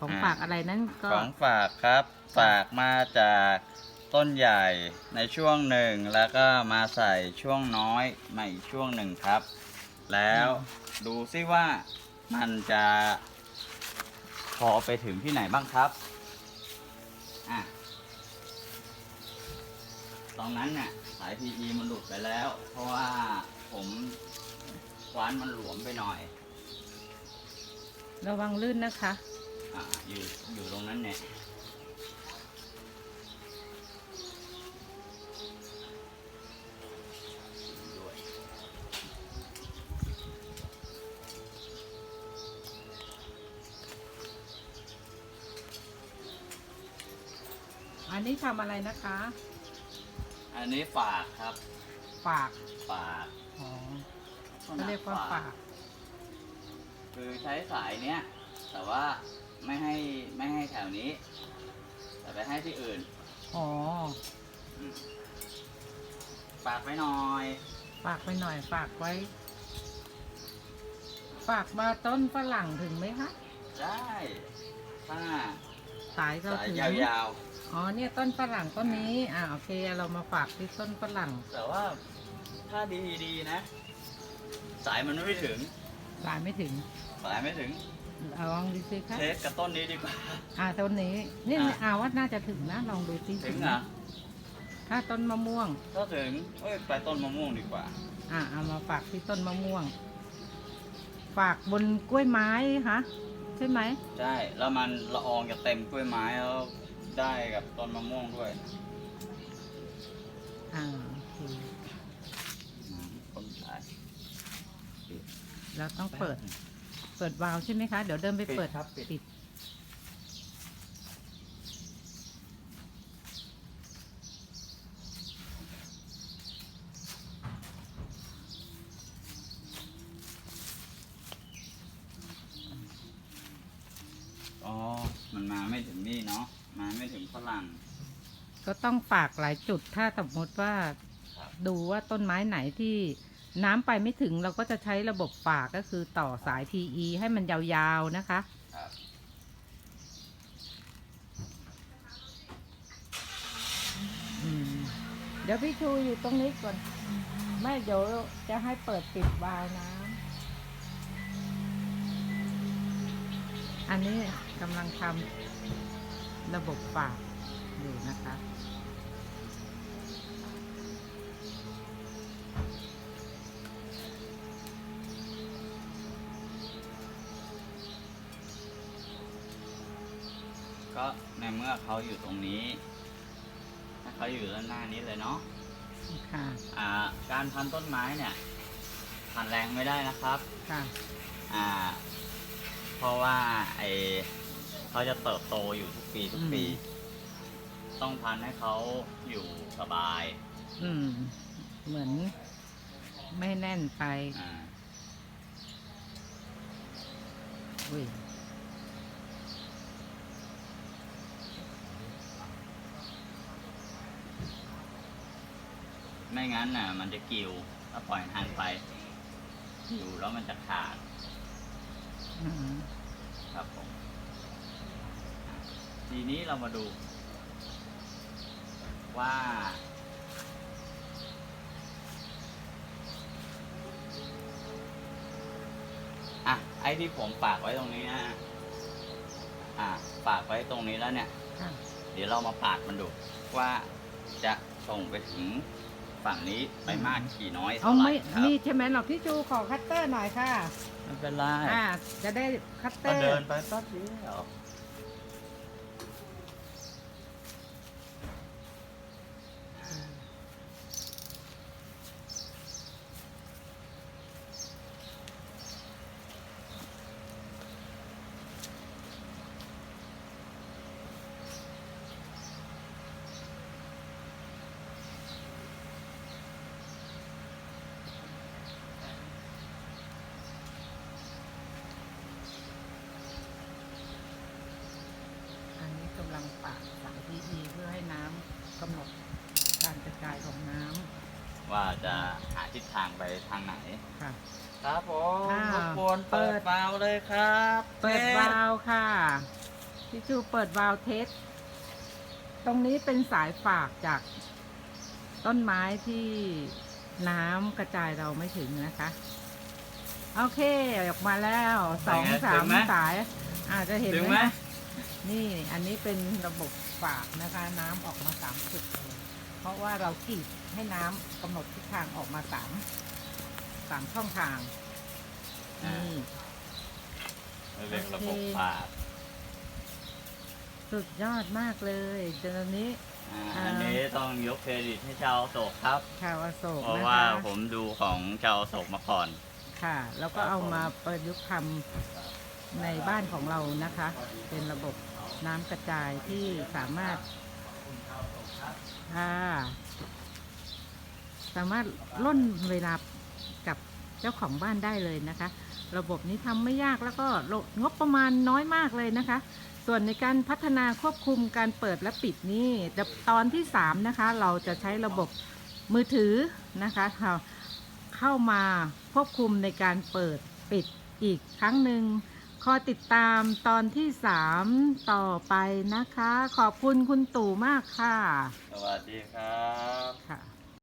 ของอ่าฝากอะไรนั้นก็ ของฝากครับ ฝากมาจากต้นใหญ่ในช่วงหนึ่งแล้วก็มาใส่ช่วงน้อยมาอีกช่วงหนึ่งครับ แล้วดูซิว่ามันจะพอไปถึงที่ไหนบ้างครับอะตรงนั้นน่ะสาย PE มันหลุดไปแล้ว เพราะว่าผมคว้านมันหลวมไปหน่อย ระวังลื่นนะคะ อ่าอยู่อยู่ตรงนั้นเนี่ยด้วยอันนี้ทำอะไรนะคะ อันนี้ฝากครับ ฝากฝากอ๋อเขาเรียกว่าฝาก คือใช้สายเนี้ยแต่ว่า ไม่ให้ไม่ให้แถวนี้ แต่ไปให้ที่อื่นอ๋อ อืมฝากไว้หน่อย ฝากไปหน่อยฝากไว้ ฝากมาต้นฝรั่งถึงไหมคะได้ถ้าสายเราสายถึงยาวอ๋อเนี่ยต้นฝรั่งต้นนี้ อ่าโอเค เรามาฝากที่ต้นฝรั่งๆ แต่ว่าถ้าดีๆนะ สายมันไม่ถึง สายไม่ถึง สายไม่ถึง เอาลองดูสิคะเทสกับต้นนี้ดีกว่า อ่าต้นนี้ นี่อะอ่าว่าน่าจะถึงนะลองดูสิถึงเหรอะถ้าต้นมะม่วงถ้าถึงเอ้ยไปต้นมะม่วงดีกว่า อ่าเอามาฝากที่ต้นมะม่วง ฝากบนกล้วยไม้คะใช่ไหมใช่ แล้วมันละอองจะเต็มกล้วยไม้แล้วได้กับต้นมะม่วงด้วย อ่าโอเคอืมต้นสายเราต้องเปิด เปิดวาล์วใช่ไหมคะ เดี๋ยวเดินไปเปิดครับปิด ปิด อ๋อ มันมาไม่ถึงนี่เนาะ มาไม่ถึงฝรั่ง ก็ต้องฝากหลายจุดถ้าสมมติว่าครับ ดูว่าต้นไม้ไหนที่น้ำไปไม่ถึงเราก็จะใช้ระบบฝากก็คือต่อสาย PE ให้มันยาวๆนะคะครับอืมเดี๋ยวพี่ชูอยู่ตรงนี้ก่อน ไม่เดี๋ยวจะให้เปิดปิดวาล์วน้ำอันนี้กำลังทำระบบฝากอยู่นะคะ ก็ในเมื่อเขาอยู่ตรงนี้ถ้าเขาอยู่ด้านหน้านี้เลยเนาะค่ะ อ่า การพันต้นไม้เนี่ยพันแรงไม่ได้นะครับ ค่ะ อ่า เพราะว่าไอเขาจะเติบโตอยู่ทุกปีทุกปี อืมต้องพันให้เขาอยู่สบาย อืม เหมือน ไม่แน่นไป อ่า อุ้ย ไม่งั้นน่ะ มันจะกิวถ้าปล่อยหันไป กิวแล้วมันจะขาดอืมครับผมอะทีนี้เรามาดู ว่า อะ ไอ้ที่ผมฝากไว้ตรงนี้นะอะฝากไว้ตรงนี้แล้วเนี่ยค่ะเดี๋ยวเรามาปาดมันดูว่าจะส่งไปถึง ฝั่งนี้ไปมากขี่น้อยเอาเท่าไหร่ไม่ครับนี่ใช่ไหมหรอกพี่จูขอคัตเตอร์หน่อยค่ะ ไม่เป็นไรอ่า จะได้คัตเตก็อร์เดินไปแป๊บเดียว อันนี้กำลังปาดสาย PE เพื่อให้น้ำกำหนดการกระจายของน้ว่าจะหาทิศทางไปทางไหนำค่ะ ครับผมอ่ารบกวนเปิเปิดดวาล์วเลยครับเปิดวาล์วค่ะพี่ชูเปิดวาล์วเทสตรงนี้เป็นสายฝากจากต้นไม้ที่น้ำกระจายเราไม่ถึงนะคะ โอเค ออกมาแล้วสองเป็นไงสาถึมงไหม สาย อาจจะเห็นถึงไหมไหมนะนี่ อันนี้เป็นระบบ ฝากนะคะ น้ำออกมาสามจุดเลยเพราะว่าเรากรีดให้น้ำกำหนดทิศทางออกมาสามสามช่องทางอ่านี่เรียกระบบโอเคฝากสุดยอดมากเลยเดี๋ยวนี้อ่าอ่าอันนี้ต้องยกเครดิตให้ชาวโศกครับ ชาวอโศกเพราะนะว่าคะผมดูของชาวโศกมาก่อน ค่ะ แล้วก็ครับเอาผมมาประยุกต์ทำในบ้านของเรานะคะ เป็นระบบ น้ำกระจายที่สามารถสามารถล่นเวลากับเจ้าของบ้านได้เลยนะคะ ระบบนี้ทำไม่ยากแล้วก็งบประมาณน้อยมากเลยนะคะ ส่วนในการพัฒนาควบคุมการเปิดและปิดนี่ตอนที่ 3 นะคะ เราจะใช้ระบบมือถือนะคะเข้ามาควบคุมในการเปิดปิดอีกครั้งหนึ่ง คอยติดตามตอนที่3ต่อไปนะคะ ขอบคุณคุณตู่มากค่ะ สวัสดีครับ ค่ะ